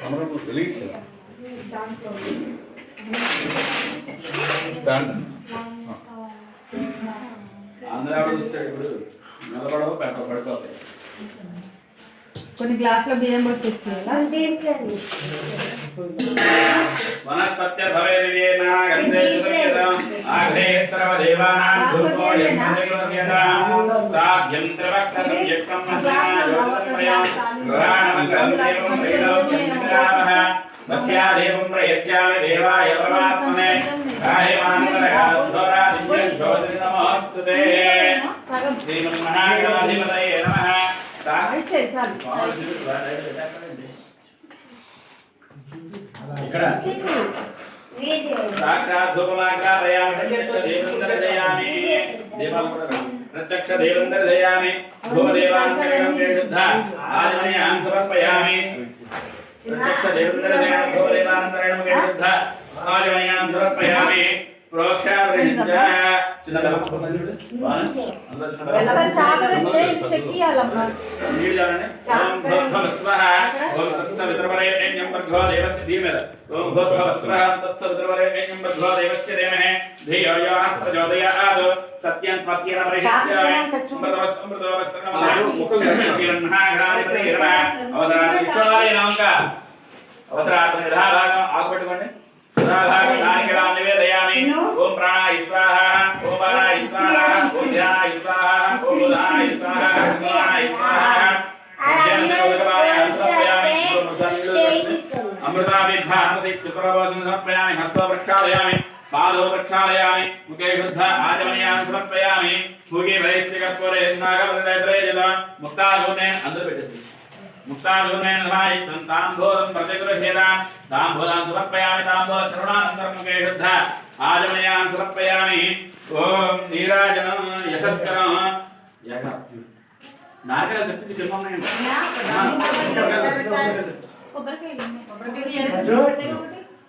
సమరం వెలిగించారు స్టాండ్ ఆంధ్ర చూస్తాడు ఇప్పుడు నిలబడవు పెట్ట పడిపోతాయి. కొన్ని గ్లాసుల బియ్యం పట్టి తెచ్చేయాలా వనస్పత్యర్భవేదివేన గంధే సుగంధితం ఆఘ్రే సర్వదేవానాం ధూపో యంత్రయోగ్యతాం సాధ్యం త్రివక్త సంయుక్తం మధ్యమాయోగత్రయం పురాణమంగళం దేవం శ్రీలోక్యంతిరామః భక్ష్యాదేవం ప్రయచ్చామి దేవాయ పరమాత్మనే కాయమానందరగా జ్యోతిర్నమోస్తుతే సగం శ్రీమన్మహాగణాధిపతయే నమః సా ఇచ్చేయి చాలు ఇక్కడ సాక్షాత్ ధూపమాగ్రాపయామి ప్రత్యక్ష దేవందరజయామి దీపాలు కూడా प्रत्यक्ष देवं दर्शयामि भूमदेवान्तरं देवृद्धा आम समर्पयामि प्रत्यक्ष देवं दर्शयामि भूमदेवान्तरं देवृद्धा आदिमयान् समर्पयामि ोत्सवितर्वरेण्यं बध्वा देवस्य धीमेन ओं भोत्भवस्वः तत्सवितर्वरेण्यं बध्वा देवस्य देमहे ప్రచోదయాత్. సత్యం త్వత్యేన. అవసరార్థ యథాభాగం ఆకుపెట్టుకోండి యథాభాగం నానికలాన్ని నివేదయామి ఓం ప్రాణాయ స్వాహ ఓం సమర్పయామి హస్తో ప్రక్షాళయామి पादौ प्रक्षालयामि मुखे विरुद्ध आचमनीयान् समर्पयामि मुखे वैस्य कर्पूरे स्नागवलनेत्रे जल मुक्ताधूनेन अन्तर्पिटसि मुक्ताधूनेन समाहि तं ताम्बूलं प्रतिगृह्यतां ताम्बूलान् समर्पयामि ताम्बूलचरुणानन्तरं मुखे विरुद्ध आचमनीयान् समर्पयामि ॐ नीराजनं यशस्करं यः नारकल दप्पिति चुम्मनेन ना कोबरकाय कोबरकाय कोबरकाय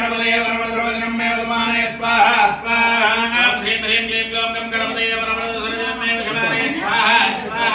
హిరణ్యేన సవితార్థేన దేవో యాత భువనాని విశ్వం స్వాహా స్వాహ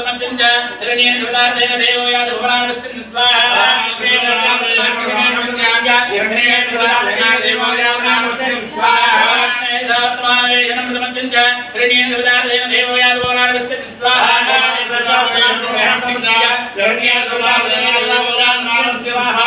वृणीमहे होतारं विश्ववेदसम् अस्येन सुकृतं स्वाहा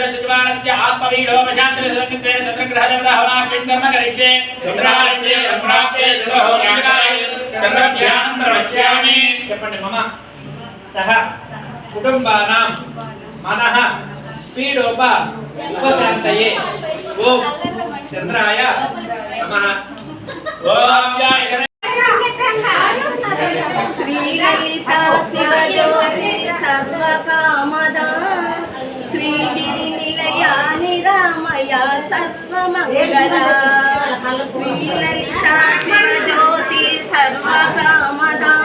प्रसादचित्रस्य आत्मवीडोपशान्तिरसंयुक्ते चन्द्रग्रहदेवता हवाकिङ्कर्म करिष्ये चन्द्राष्टे सम्प्राप्ते चन्द्रध्यानं प्रवक्ष्यामि చెప్పండి మమ సహ కుటుంబానాం మనః పీడోప ఉపశాంతయే ఓం చంద్రాయ నమః ఓం జయ శ్రీలలిత శివజ్యోతి సర్వకామదా నిరామయ సర్వమంగళ శ్రీలలిత శివజ్యోతి సర్వకామదా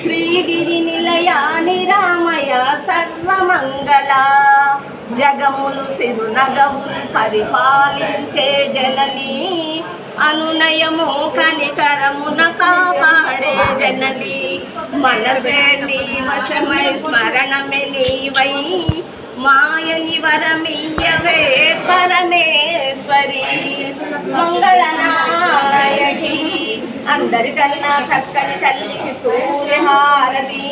శ్రీగిరి నిలయ నిరామయ సర్వమంగళ జగములు సిరునగములు పరిపాలించే జనని అనునయము కనికరమున కాపాడే జనని మనసే నీ వశమై స్మరణమే నీవై మాయని వరమియ్యవే పరమేశ్వరి. మంగళనాయకి అందరికన్నా చక్కని తల్లికి సూర్యహారతి.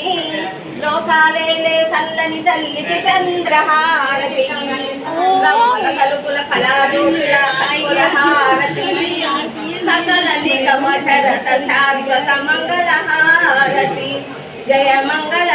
లోకాలేలే సల్లని తల్లికి చంద్రహారతి. రమ్మల కలుపుల కళాదూల హారతి సకల నిగమచరత శాశ్వత మంగళహారతి. జయ మంగళ